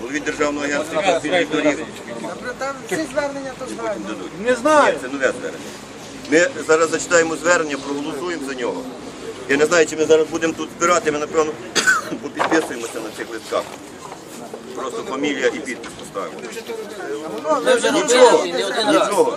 голові Державного агентства автомобільних доріг. Там всі звернення то знають. Не знаю. Це нове звернення. Ми зараз зачитаємо звернення, проголосуємо за нього. Я не знаю, чи ми зараз будемо тут збирати, ми напевно попідписуємося на цих листках. Просто фамілія і підпис поставимо. Ми вже робили не один раз. Нічого. Нічого.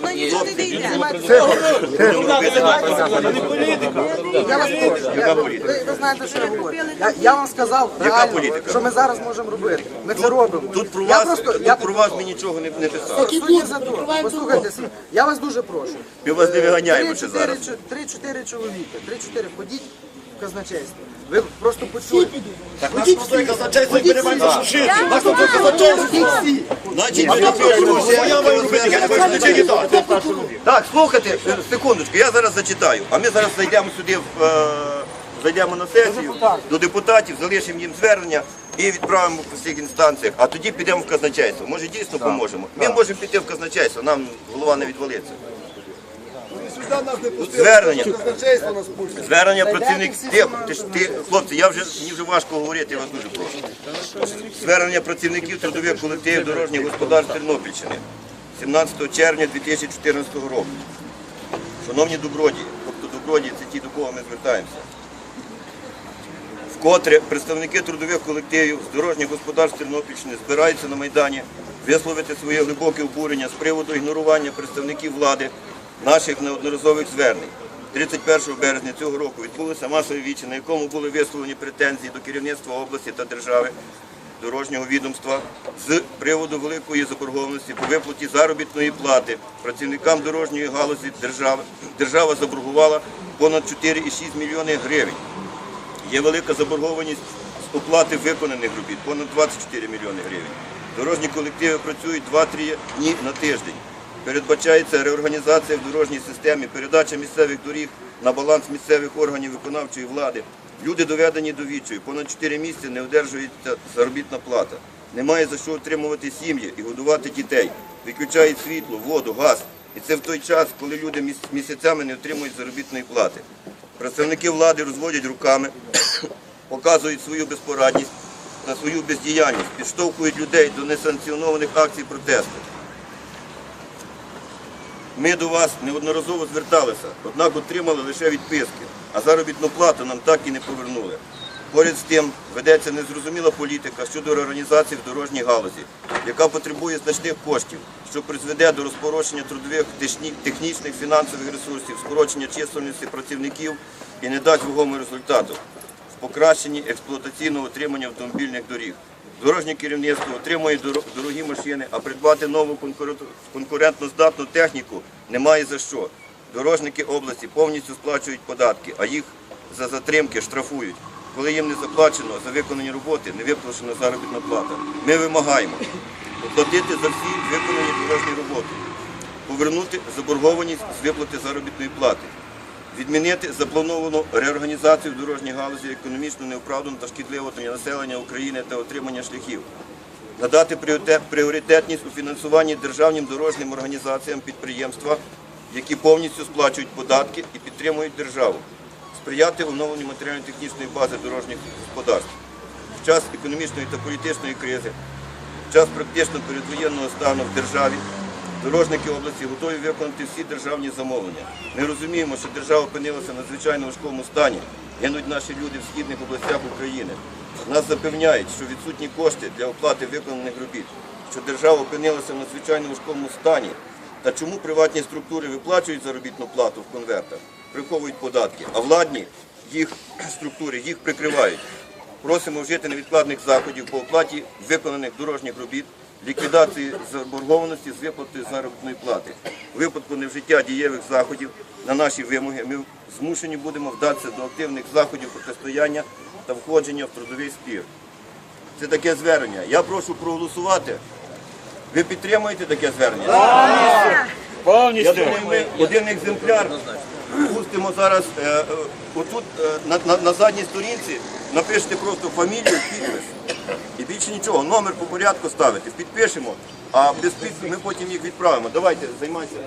Я вас прошу. Яка політика? Ви, ви знаєте, що я говорю. Я, я вам сказав реально, політика? що ми зараз можемо робити. Ми це робимо. Тут про я вас, просто, тут про вас ми нічого не, не писали. Судді за то. Послухайте, я вас дуже прошу. Ми вас не виганяємо ще зараз. Три-чотири чоловіки, три-чотири ходіть в казначейство. Ви просто почуєте. Значить, ми напишемо Так, слухайте, секундочку, я зараз зачитаю. А ми зараз зайдемо сюди, в, е, зайдемо на сесію до депутатів, залишимо їм звернення і відправимо по всіх інстанціях, а тоді підемо в казначейство. Може дійсно поможемо. Ми можемо піти в казначейство, нам голова не відвалиться. Звернення. Звернення працівників. Хлопці, я вже мені вже важко говорити, я вас дуже прошу. Звернення працівників трудових колективів дорожніх господарств Тернопільщини 17 червня 2014 року. Шановні добродії, тобто добродії це ті, до кого ми звертаємося. Вкотре представники трудових колективів з дорожніх господарств Тернопільщини збираються на Майдані висловити своє глибоке обурення з приводу ігнорування представників влади наших неодноразових звернень. 31 березня цього року відбулося масове віче, на якому були висловлені претензії до керівництва області та держави дорожнього відомства з приводу великої заборгованості по виплаті заробітної плати працівникам дорожньої галузі держави. Держава заборгувала понад 4,6 мільйони гривень. Є велика заборгованість з оплати виконаних робіт, понад 24 мільйони гривень. Дорожні колективи працюють 2-3 дні на тиждень. Передбачається реорганізація в дорожній системі, передача місцевих доріг на баланс місцевих органів виконавчої влади. Люди доведені до відчаю. Понад 4 місяці не одержується заробітна плата. Немає за що утримувати сім'ї і годувати дітей. Виключають світло, воду, газ. І це в той час, коли люди місяцями не отримують заробітної плати. Представники влади розводять руками, показують свою безпорадність та свою бездіяльність, підштовхують людей до несанкціонованих акцій протесту. Ми до вас неодноразово зверталися, однак отримали лише відписки, а заробітну плату нам так і не повернули. Поряд з тим ведеться незрозуміла політика щодо реорганізації в дорожній галузі, яка потребує значних коштів, що призведе до розпорошення трудових, технічних, фінансових ресурсів, скорочення чисельності працівників і не дасть вагомого результату в покращенні експлуатаційного утримання автомобільних доріг. Дорожнє керівництво отримує дорогі машини, а придбати нову конкурентноздатну техніку немає за що. Дорожники області повністю сплачують податки, а їх за затримки штрафують. Коли їм не заплачено за виконані роботи, не виплачена заробітна плата. Ми вимагаємо оплатити за всі виконані дорожні роботи, повернути заборгованість з виплати заробітної плати, відмінити заплановану реорганізацію в дорожній галузі економічно неоправдану та шкідливу для населення України та отримання шляхів, надати пріоритетність у фінансуванні державним дорожнім організаціям підприємства, які повністю сплачують податки і підтримують державу, сприяти оновленню матеріально-технічної бази дорожніх господарств. В час економічної та політичної кризи в час практично передвоєнного стану в державі дорожники області готові виконати всі державні замовлення. Ми розуміємо, що держава опинилася в надзвичайно важкому стані. Гинуть наші люди в східних областях України. Нас запевняють, що відсутні кошти для оплати виконаних робіт, що держава опинилася в надзвичайно важкому стані. Та чому приватні структури виплачують заробітну плату в конвертах, приховують податки, а владні їх структури їх прикривають. Просимо вжити невідкладних заходів по оплаті виконаних дорожніх робіт, ліквідації заборгованості з виплати заробітної плати. У випадку невжиття дієвих заходів на наші вимоги ми змушені будемо вдатися до активних заходів протистояння та входження в трудовий спір. Це таке звернення. Я прошу проголосувати. Ви підтримуєте таке звернення? Я думаю, ми один екземпляр пустимо зараз е, е, отут е, на, на, на задній сторінці, напишете просто фамілію, підпис. І більше нічого, номер по порядку ставити, підпишемо, а без підпису ми потім їх відправимо. Давайте, займайтеся.